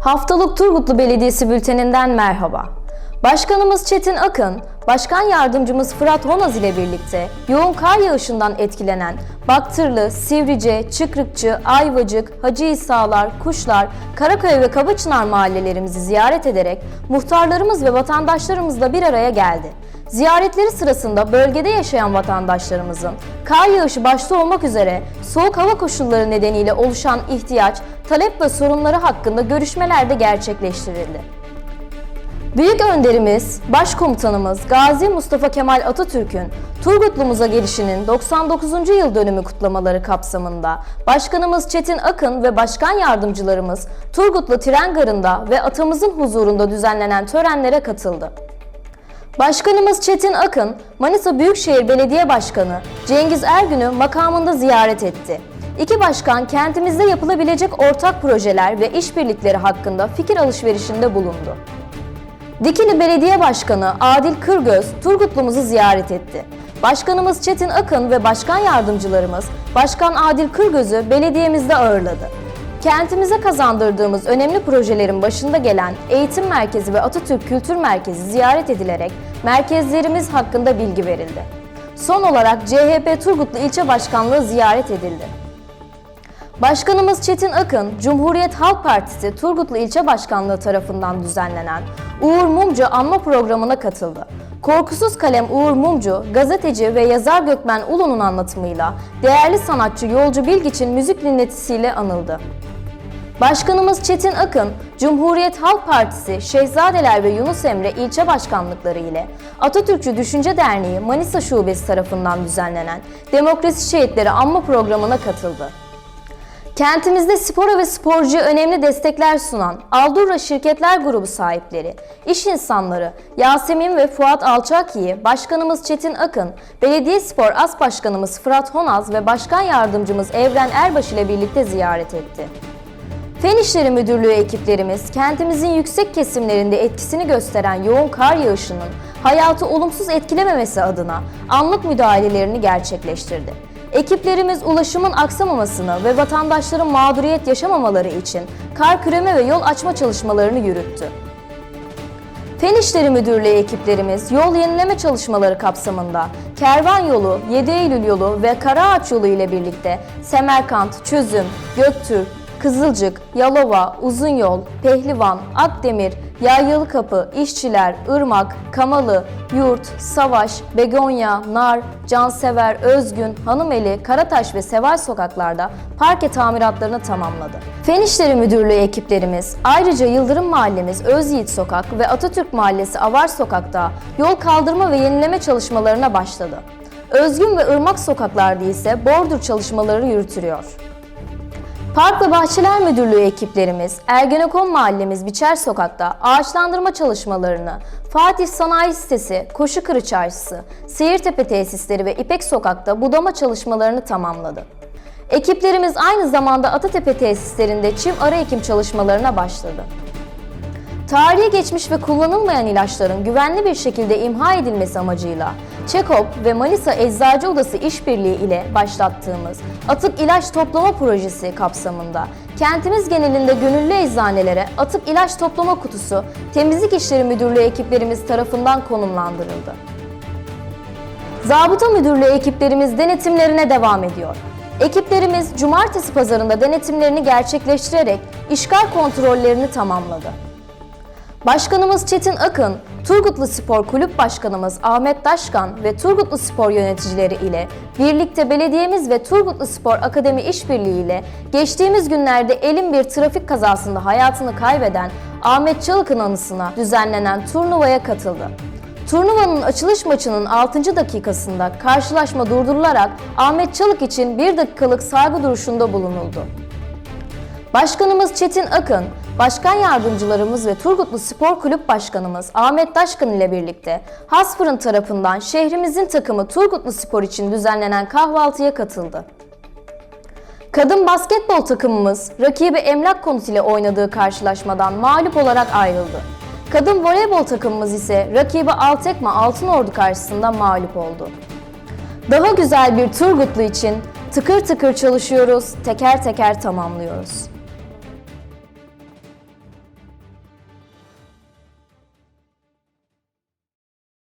Haftalık Turgutlu Belediyesi bülteninden merhaba. Başkanımız Çetin Akın, Başkan Yardımcımız Fırat Honaz ile birlikte yoğun kar yağışından etkilenen Baktırlı, Sivrice, Çıkrıkçı, Ayvacık, Hacı İsa'lar, Kuşlar, Karakaya ve Kabaçınar mahallelerimizi ziyaret ederek muhtarlarımız ve vatandaşlarımızla bir araya geldi. Ziyaretleri sırasında bölgede yaşayan vatandaşlarımızın kar yağışı başta olmak üzere soğuk hava koşulları nedeniyle oluşan ihtiyaç, talep ve sorunları hakkında görüşmeler de gerçekleştirildi. Büyük önderimiz, başkomutanımız Gazi Mustafa Kemal Atatürk'ün Turgutlumuza gelişinin 99. yıl dönümü kutlamaları kapsamında Başkanımız Çetin Akın ve Başkan Yardımcılarımız Turgutlu Tren Garı'nda ve atamızın huzurunda düzenlenen törenlere katıldı. Başkanımız Çetin Akın, Manisa Büyükşehir Belediye Başkanı Cengiz Ergün'ü makamında ziyaret etti. İki başkan kentimizde yapılabilecek ortak projeler ve işbirlikleri hakkında fikir alışverişinde bulundu. Dikili Belediye Başkanı Adil Kırgöz Turgutlumuzu ziyaret etti. Başkanımız Çetin Akın ve başkan yardımcılarımız Başkan Adil Kırgöz'ü belediyemizde ağırladı. Kentimize kazandırdığımız önemli projelerin başında gelen Eğitim Merkezi ve Atatürk Kültür Merkezi ziyaret edilerek merkezlerimiz hakkında bilgi verildi. Son olarak CHP Turgutlu İlçe Başkanlığı ziyaret edildi. Başkanımız Çetin Akın, Cumhuriyet Halk Partisi Turgutlu İlçe Başkanlığı tarafından düzenlenen Uğur Mumcu anma programına katıldı. Korkusuz Kalem Uğur Mumcu, gazeteci ve yazar Gökmen Ulu'nun anlatımıyla değerli sanatçı Yolcu Bilgiç'in müzik dinletisiyle anıldı. Başkanımız Çetin Akın, Cumhuriyet Halk Partisi Şehzadeler ve Yunus Emre ilçe başkanlıkları ile Atatürkçü Düşünce Derneği Manisa Şubesi tarafından düzenlenen Demokrasi Şehitleri Anma Programı'na katıldı. Kentimizde spora ve sporcuya önemli destekler sunan Aldurra Şirketler Grubu sahipleri, iş insanları Yasemin ve Fuat Alçaki'yi Başkanımız Çetin Akın, Belediye Spor As Başkanımız Fırat Honaz ve Başkan Yardımcımız Evren Erbaş ile birlikte ziyaret etti. Fen İşleri Müdürlüğü ekiplerimiz kentimizin yüksek kesimlerinde etkisini gösteren yoğun kar yağışının hayatı olumsuz etkilememesi adına anlık müdahalelerini gerçekleştirdi. Ekiplerimiz ulaşımın aksamamasını ve vatandaşların mağduriyet yaşamamaları için kar küreme ve yol açma çalışmalarını yürüttü. Fen İşleri Müdürlüğü ekiplerimiz yol yenileme çalışmaları kapsamında Kervan Yolu, 7 Eylül Yolu ve Karaağaç Yolu ile birlikte Semerkant, Çözüm, Göktürk, Kızılcık, Yalova, Uzunyol, Pehlivan, Akdemir, Yaylıkapı, İşçiler, Irmak, Kamalı, Yurt, Savaş, Begonya, Nar, Cansever, Özgün, Hanımeli, Karataş ve Seval sokaklarda parke tamiratlarını tamamladı. Fen İşleri Müdürlüğü ekiplerimiz ayrıca Yıldırım Mahallemiz Özyiğit Sokak ve Atatürk Mahallesi Avar Sokak'ta yol kaldırma ve yenileme çalışmalarına başladı. Özgün ve Irmak sokaklarda ise bordür çalışmaları yürütülüyor. Park ve Bahçeler Müdürlüğü ekiplerimiz Ergenekon Mahallemiz Biçer Sokak'ta ağaçlandırma çalışmalarını Fatih Sanayi Sitesi, Koşukırı Çarşısı, Seyirtepe Tesisleri ve İpek Sokak'ta budama çalışmalarını tamamladı. Ekiplerimiz aynı zamanda Atatepe tesislerinde çim ara ekim çalışmalarına başladı. Tarihi geçmiş ve kullanılmayan ilaçların güvenli bir şekilde imha edilmesi amacıyla ÇEKOP ve Manisa Eczacı Odası işbirliği ile başlattığımız atık ilaç toplama projesi kapsamında kentimiz genelinde gönüllü eczanelere atık ilaç toplama kutusu Temizlik İşleri Müdürlüğü ekiplerimiz tarafından konumlandırıldı. Zabıta Müdürlüğü ekiplerimiz denetimlerine devam ediyor. Ekiplerimiz cumartesi pazarında denetimlerini gerçekleştirerek işgal kontrollerini tamamladı. Başkanımız Çetin Akın, Turgutlu Spor Kulüp Başkanımız Ahmet Taşkan ve Turgutlu Spor yöneticileri ile birlikte belediyemiz ve Turgutlu Spor Akademi İşbirliği ile geçtiğimiz günlerde elin bir trafik kazasında hayatını kaybeden Ahmet Çalık'ın anısına düzenlenen turnuvaya katıldı. Turnuvanın açılış maçının 6. dakikasında karşılaşma durdurularak Ahmet Çalık için 1 dakikalık saygı duruşunda bulunuldu. Başkanımız Çetin Akın, Başkan Yardımcılarımız ve Turgutlu Spor Kulüp Başkanımız Ahmet Taşkın ile birlikte Hasfırın tarafından şehrimizin takımı Turgutlu Spor için düzenlenen kahvaltıya katıldı. Kadın basketbol takımımız rakibi Emlak Konut ile oynadığı karşılaşmadan mağlup olarak ayrıldı. Kadın voleybol takımımız ise rakibi Altekma Altınordu karşısında mağlup oldu. Daha güzel bir Turgutlu için tıkır tıkır çalışıyoruz, teker teker tamamlıyoruz.